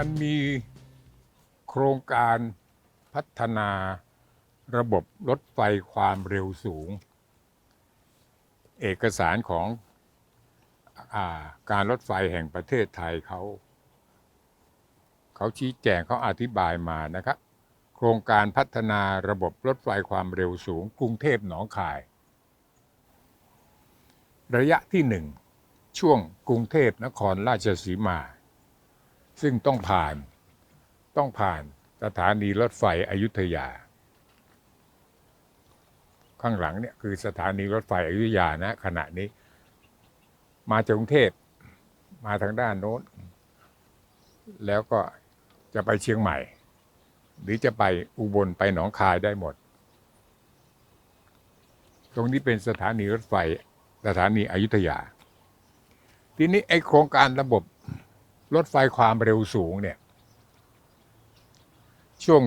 มันมีโครงการพัฒนาระบบรถไฟความเร็วสูง เอกสารของอาการรถไฟแห่งประเทศไทยเขา เขาชี้แจงเขาอธิบายมานะครับ โครงการพัฒนาระบบรถไฟความเร็วสูง กรุงเทพหนองคาย ระยะที่หนึ่งช่วงกรุงเทพนครราชสีมา ซึ่งต้องผ่านต้องผ่านสถานีรถไฟอยุธยา ข้างหลังเนี่ยคือสถานีรถไฟอยุธยานะขณะนี้ มาจากกรุงเทพมาทางด้านโน้น แล้วก็จะไปเชียงใหม่ หรือจะไปอุบลไปหนองคายได้หมด ตรงนี้เป็นสถานีรถไฟสถานีอยุธยา ทีนี้ไอโครงการระบบ รถไฟความเร็วสูงเนี่ยช่วง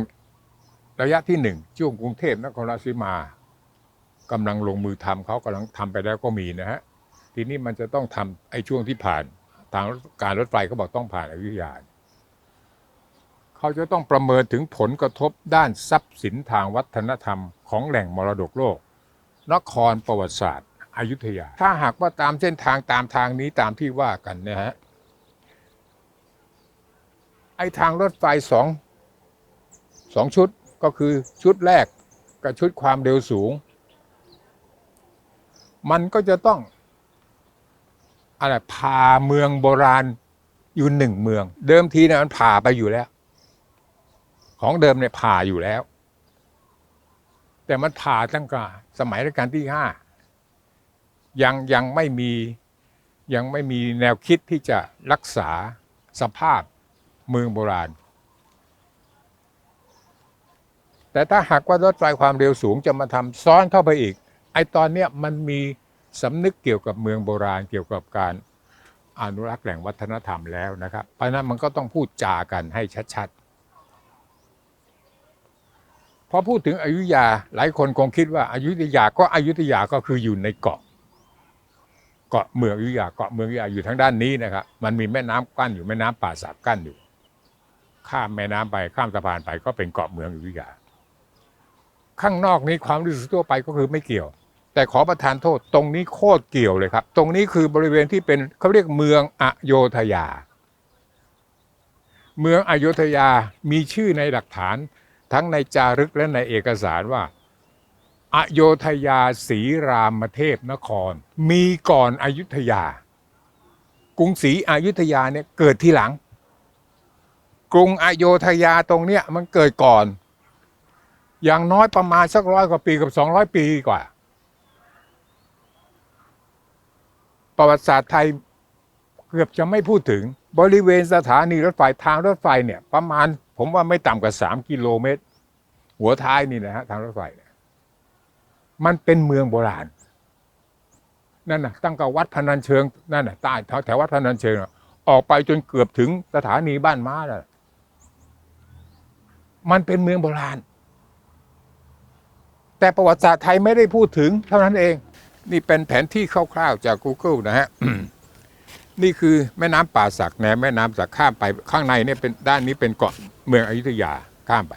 ระยะที่หนึ่งช่วงกรุงเทพนครราชสีมากำลังลงมือทำเขากำลังทำไปแล้วก็มีนะฮะทีนี้มันจะต้องทำไอ้ช่วงที่ผ่านทางการรถไฟเขาบอกต้องผ่านอยุธยาเขาจะต้องประเมินถึงผลกระทบด้านทรัพย์สินทางวัฒนธรรมของแหล่งมรดกโลก นครประวัติศาสตร์อยุธยา ถ้าหากว่าตามเส้นทางตามทางนี้ตามที่ว่ากันนะฮะ ไอ้ทางรถไฟสองสองชุดก็คือชุดแรกกับชุดความเร็วสูง มันก็จะต้องอะไรพาเมืองโบราณอยู่หนึ่งเมือง เดิมทีเนี่ยมันผ่าไปอยู่แล้ว ของเดิมเนี่ยผ่าอยู่แล้ว แต่มันผ่าตั้งแต่สมัยรัชกาลที่ห้ายังยังไม่มียังไม่มีแนวคิดที่จะรักษาสภาพ เมืองโบราณ แต่ถ้าหากว่ารถไฟความเร็วสูงจะมาทำซ้อนเข้าไปอีก ไอ้ตอนเนี้ยมันมีสำนึกเกี่ยวกับเมืองโบราณเกี่ยวกับการอนุรักษ์แหล่งวัฒนธรรมแล้วนะครับ เพราะนั้นมันก็ต้องพูดจากันให้ชัดๆ พอพูดถึงอยุธยาหลายคนคงคิดว่าอายุธยาก็อยุธยาก็คืออยู่ในเกาะ เกาะเมืองอยุธยาเกาะเมืองอยุธยาอยู่ทางด้านนี้นะครับ มันมีแม่น้ำกั้นอยู่แม่น้ำป่าสักกั้นอยู่ ข้ามแม่น้ำไปข้ามสะพานไปก็เป็นเกาะเมืองอยุธยา ข้างนอกนี้ความรู้สึกทั่วไปก็คือไม่เกี่ยว แต่ขอประทานโทษตรงนี้โคตรเกี่ยวเลยครับ ตรงนี้คือบริเวณที่เป็นเขาเรียกเมืองอโยธยา เมืองอโยธยามีชื่อในหลักฐานทั้งในจารึกและในเอกสารว่า อโยธยาศรีรามเทพนคร มีก่อนอยุธยากรุงศรีอยุธยาเนี่ยเกิดทีหลัง กรุงอโยธยาตรงเนี้ยมันเกิดก่อน อย่างน้อยประมาณสักร้อยกว่าปีกับสองร้อยปีกว่า ประวัติศาสตร์ไทยเกือบจะไม่พูดถึง บริเวณสถานีรถไฟทางรถไฟเนี่ย ประมาณผมว่าไม่ต่ำกว่าสามกิโลเมตร หัวท้ายนี่นะฮะทางรถไฟเนี่ยมันเป็นเมืองโบราณนั่นนะตั้งแต่วัดพนัญเชิงนั่นนะใต้แถววัดพนัญเชิงออกไปจนเกือบถึงสถานีบ้านม้าแล้ว มันเป็นเมืองโบราณ แต่ประวัติศาสตร์ไทยไม่ได้พูดถึงเท่านั้นเอง นี่เป็นแผนที่คร่าวๆจาก Google นะฮะนี่คือแม่น้ำป่าสักแนวแม่น้ำสักข้ามไปข้างในเนี่ยเป็นด้านนี้เป็นเกาะเมืองอยุธยาข้ามไป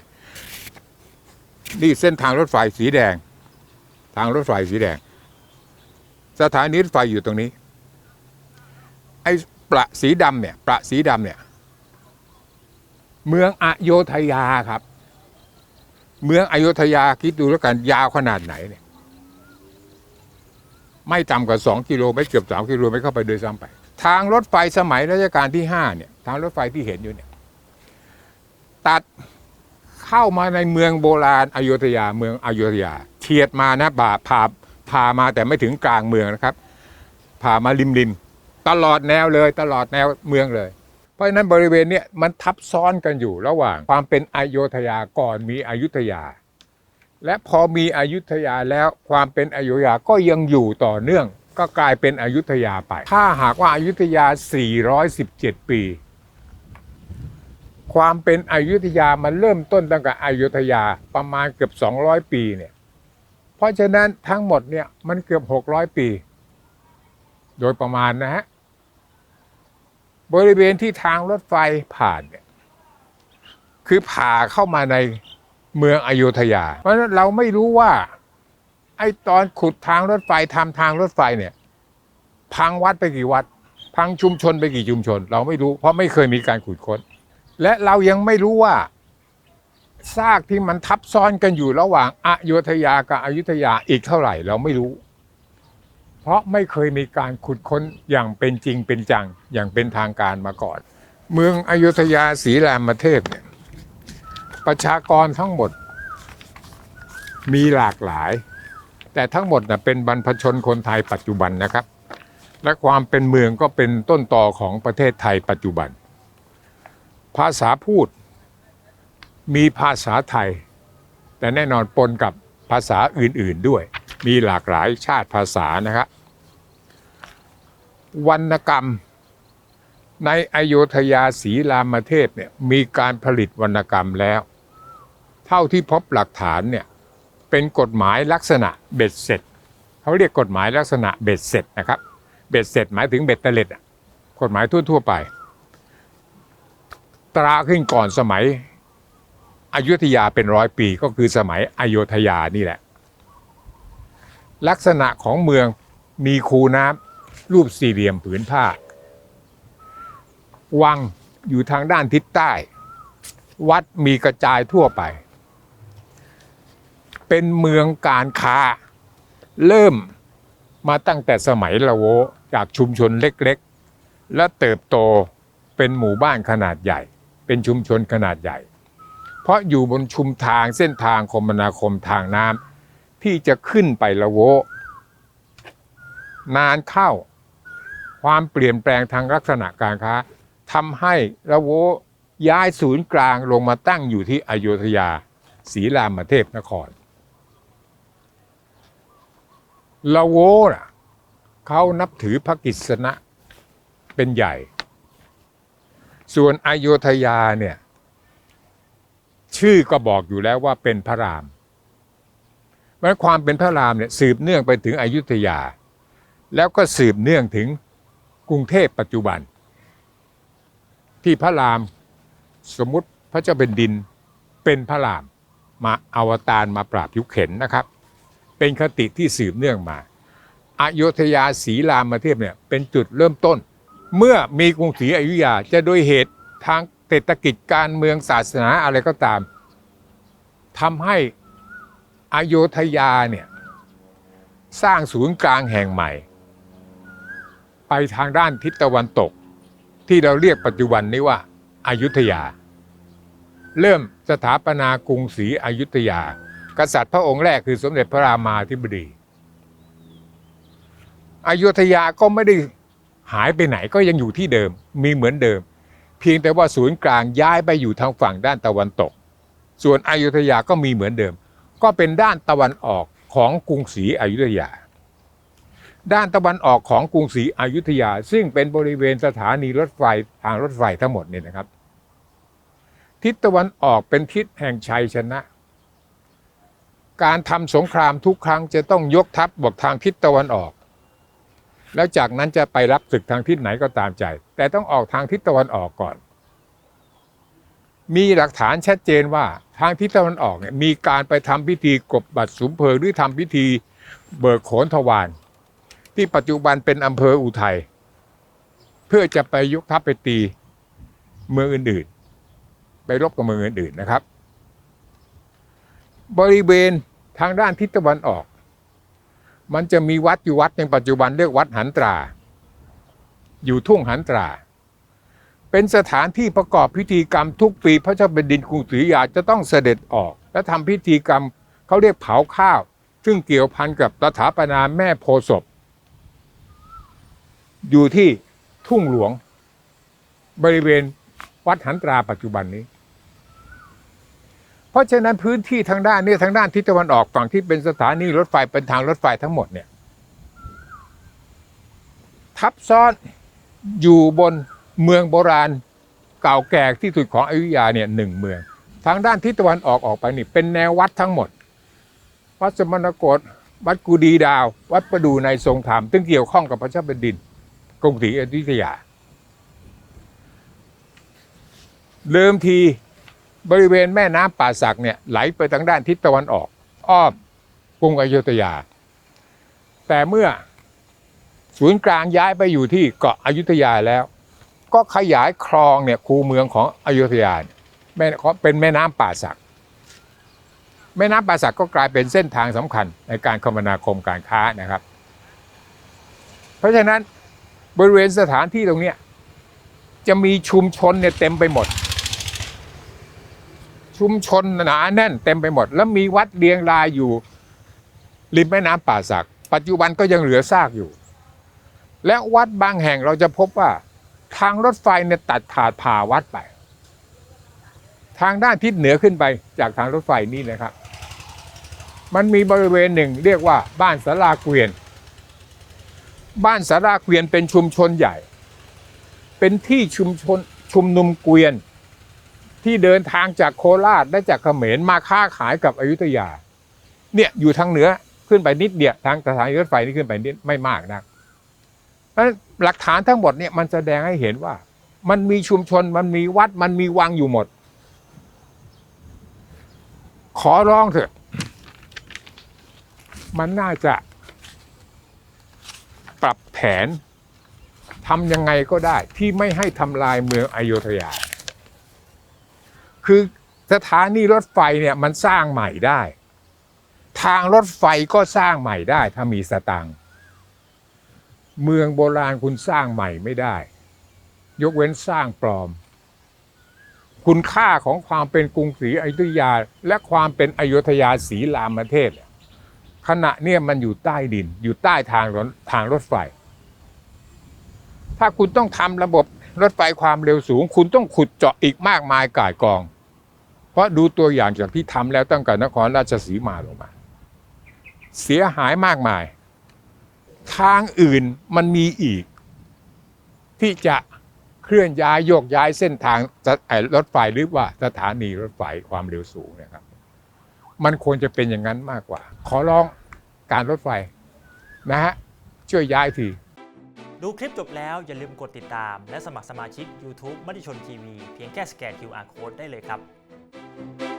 นี่เส้นทางรถไฟสีแดง ทางรถไฟสีแดง สถานีรถไฟอยู่ตรงนี้ ไอ้ประสีดำเนี่ย ประสีดำเนี่ย เมืองอโยธยาครับ เมืองอโยธยาคิดดูแล้วกันยาวขนาดไหนเนี่ย ไม่ต่ำกว่าสองกิโลเมตรเกือบสามกิโลเมตรเข้าไปโดยซ้ำไป ทางรถไฟสมัยรัชกาลที่ห้าเนี่ยทางรถไฟที่เห็นอยู่เนี่ย ตัดเข้ามาในเมืองโบราณอโยธยาเมืองอโยธยาเฉียดมานะบ่าพาพามาแต่ไม่ถึงกลางเมืองนะครับพามาริมริมตลอดแนวเลย ตลอดแนวเมืองเลย ราะฉะนั้นบริเวณเนี้ยมันทับซ้อนกันอยู่ระหว่าง ความเป็นอโยธยาก่อนมีอยุธยา และพอมีอยุธยาแล้วความเป็นอยุธยาก็ยังอยู่ต่อเนื่อง ก็กลายเป็นอยุธยาไป ถ้าหากว่าอายุธยา 417 ปี ความเป็นอยุธยามันเริ่มต้นตั้งแต่อยุธยาประมาณเกือบ 200 ปีเนี่ยเพราะฉะนั้นทั้งหมดเนี่ยมันเกือบ 600 ปี โดยประมาณนะฮะ บริเวณที่ทางรถไฟผ่านเนี่ยคือผ่าเข้ามาในเมืองอโยธยา เพราะฉะนั้นเราไม่รู้ว่าไอ้ตอนขุดทางรถไฟทำทางรถไฟเนี่ย พังวัดไปกี่วัด พังชุมชนไปกี่ชุมชน เราไม่รู้เพราะไม่เคยมีการขุดค้น และเรายังไม่รู้ว่าซากที่มันทับซ้อนกันอยู่ระหว่างอโยธยากับอยุธยาอีกเท่าไหร่ เราไม่รู้ เพราะไม่เคยมีการขุดค้นอย่างเป็นจริงเป็นจังอย่างเป็นทางการมาก่อน เมืองอยุธยาศรีรามเทพเนี่ยประชากรทั้งหมดมีหลากหลาย แต่ทั้งหมดนะเป็นบรรพชนคนไทยปัจจุบันนะครับ และความเป็นเมืองก็เป็นต้นต่อของประเทศไทยปัจจุบัน ภาษาพูดมีภาษาไทย แต่แน่นอนปนกับภาษาอื่นๆด้วย มีหลากหลายชาติภาษานะครับวรรณกรรม ในอโยธยาศรีรามเทพเนี่ยมีการผลิตวรรณกรรมแล้ว เท่าที่พบหลักฐานเนี่ยเป็นกฎหมายลักษณะเบ็ดเสร็จเขาเรียกกฎหมายลักษณะเบ็ดเสร็จนะครับ เบ็ดเสร็จหมายถึงเบ็ดเตล็ดกฎหมายทั่วๆไป ตราขึ้นก่อนสมัยอยุธยาเป็นร้อยปีก็คือสมัยอโยธยานี่แหละ ลักษณะของเมืองมีคูน้ำรูปสี่เหลี่ยมผืนผ้า วังอยู่ทางด้านทิศใต้ วัดมีกระจายทั่วไป เป็นเมืองการค้า เริ่มมาตั้งแต่สมัยละโวจากชุมชนเล็กๆ และเติบโตเป็นหมู่บ้านขนาดใหญ่ เป็นชุมชนขนาดใหญ่ เพราะอยู่บนชุมทางเส้นทางคมนาคมทางน้ำ ที่จะขึ้นไปละโว นานเข้า ความเปลี่ยนแปลงทางลักษณะการค้าทำให้ละโวย้ายศูนย์กลางลงมาตั้งอยู่ที่อโยธยาศรีรามเทพนครละโวนะเขานับถือพระกิษณะเป็นใหญ่ ส่วนอโยธยาเนี่ย ชื่อก็บอกอยู่แล้วว่าเป็นพระราม เพราะฉะนั้นความเป็นพระรามเนี่ยสืบเนื่องไปถึงอยุธยา แล้วก็สืบเนื่องถึงกรุงเทพปัจจุบัน ที่พระรามสมมุติพระเจ้าเป็นดินเป็นพระรามมาอวตารมาปราบยุคเข็นนะครับ เป็นคติที่สืบเนื่องมาอโยธยาศรีรามเทพเนี่ยเป็นจุดเริ่มต้น เมื่อมีกรุงศรีอยุธยาจะโดยเหตุทางเศรษฐกิจการเมืองศาสนาอะไรก็ตามทำให้ อโยธยาเนี่ยสร้างศูนย์กลางแห่งใหม่ ไปทางด้านทิศตะวันตก ที่เราเรียกปัจจุบันนี้ว่าอายุทยา เริ่มสถาปนากรุงศรีอยุธยา กษัตริย์พระองค์แรกคือสมเด็จพระรามาธิบดีอยุธยาก็ไม่ได้หายไปไหนก็ยังอยู่ที่เดิมมีเหมือนเดิม เพียงแต่ว่าศูนย์กลางย้ายไปอยู่ทางฝั่งด้านตะวันตก ส่วนอยุธยาก็มีเหมือนเดิม ก็เป็นด้านตะวันออกของกรุงศรีอยุธยา ด้านตะวันออกของกรุงศรีอยุธยา ซึ่งเป็นบริเวณสถานีรถไฟทางรถไฟทั้งหมดเนี่ยนะครับ ทิศตะวันออกเป็นทิศแห่งชัยชนะ การทำสงครามทุกครั้งจะต้องยกทัพบอกทางทิศตะวันออก แล้วจากนั้นจะไปรับศึกทางทิศไหนก็ตามใจ แต่ต้องออกทางทิศตะวันออกก่อน มีหลักฐานชัดเจนว่าทางทิศตะวันออกเนี่ยมีการไปทำพิธีกบบัตรสุมเพลิงหรือทำพิธีเบิกโขนทวารที่ปัจจุบันเป็นอำเภออุทัยเพื่อจะไปยกทัพไปตีเมืองอื่นๆ ไปรบกับเมืองอื่นๆนะครับ บริเวณทางด้านทิศตะวันออก มันจะมีวัดอยู่วัดในปัจจุบันเรียกวัดหันตรา อยู่ทุ่งหันตรา เป็นสถานที่ประกอบพิธีกรรมทุกปีพระเจ้าแผ่นดินกรุงศรีอยุธยาจะต้องเสด็จออก และทำพิธีกรรมเขาเรียกเผาข้าว ซึ่งเกี่ยวพันกับสถาปนาแม่โพศพ อยู่ที่ทุ่งหลวง บริเวณวัดหันตราปัจจุบันนี้ เพราะฉะนั้นพื้นที่ทางด้านนี้ทางด้านทิศตะวันออกฝั่งที่เป็นสถานีรถไฟเป็นทางรถไฟทั้งหมดเนี่ย ทับซ้อนอยู่บน เมืองโบราณเก่าแก่ที่สุดของอยุธยาเนี่ยหนึ่งเมือง ทางด้านทิศตะวันออกออกไปนี่เป็นแนววัดทั้งหมด วัดสมณโกฏวัดกูดีดาว วัดประดูในทรงธรรมซึ่งเกี่ยวข้องกับพระเจ้าแผ่นดินกรุงศรีอยุธยา เดิมทีบริเวณแม่น้ำป่าสักเนี่ยไหลไปทางด้านทิศตะวันออก อ้อมกรุงอยุธยา แต่เมื่อศูนย์กลางย้ายไปอยู่ที่เกาะอยุธยาแล้ว ก็ขยายคลองเนี่ยคูเมืองของอยุธยาเนี่ยแม่เป็นแม่น้ำป่าสัก แม่น้ำป่าสักก็กลายเป็นเส้นทางสำคัญในการคมนาคมการค้านะครับ เพราะฉะนั้นบริเวณสถานที่ตรงนี้จะมีชุมชนเนี่ยเต็มไปหมด ชุมชนหนาแน่นเต็มไปหมด แล้วมีวัดเรียงรายอยู่ริมแม่น้ำป่าสัก ปัจจุบันก็ยังเหลือซากอยู่ และวัดบางแห่งเราจะพบว่า ทางรถไฟเนี่ยตัดขาดผ่าวัดไป ทางด้านทิศเหนือขึ้นไปจากทางรถไฟนี่นะครับ มันมีบริเวณหนึ่งเรียกว่าบ้านสาราเกวียน บ้านสาราเกวียนเป็นชุมชนใหญ่ เป็นที่ชุมชนชุมนุมเกวียน ที่เดินทางจากโคราชและจากเขมรมาค้าขายกับอยุธยา เนี่ยอยู่ทางเหนือขึ้นไปนิดเดียวทางสถานีรถไฟนี่ขึ้นไปนิดไม่มากนะ เพราะหลักฐานทั้งหมดเนี่ยมันแสดงให้เห็นว่า มันมีชุมชนมันมีวัดมันมีวังอยู่หมด ขอร้องเถอะ มันน่าจะปรับแผนทำยังไงก็ได้ที่ไม่ให้ทำลายเมืองอโยธยา คือสถานีรถไฟเนี่ยมันสร้างใหม่ได้ ทางรถไฟก็สร้างใหม่ได้ถ้ามีสตังค์ เมืองโบราณคุณสร้างใหม่ไม่ได้ ยกเว้นสร้างปลอม คุณค่าของความเป็นกรุงศรีอยุธยา และความเป็นอยุธยาศรีรามเทพขณะเนี่ยมันอยู่ใต้ดิน อยู่ใต้ทางรถทางรถไฟ ถ้าคุณต้องทำระบบรถไฟความเร็วสูง คุณต้องขุดเจาะอีกมากมายก่ายกอง เพราะดูตัวอย่างจากที่ทำแล้วตั้งแต่นครราชสีมาลงมา เสียหายมากมาย ทางอื่นมันมีอีก ที่จะเคลื่อนย้ายโยกย้ายเส้นทางจะไอ้รถไฟหรือว่าสถานีรถไฟความเร็วสูงนะครับ มันควรจะเป็นอย่างนั้นมากกว่า ขอร้องการรถไฟนะฮะช่วยย้ายทีดูคลิปจบแล้วอย่าลืมกดติดตาม และสมัครสมาชิก YouTube มติชนทีวีเพียงแค่สแกน QR Code ได้เลยครับ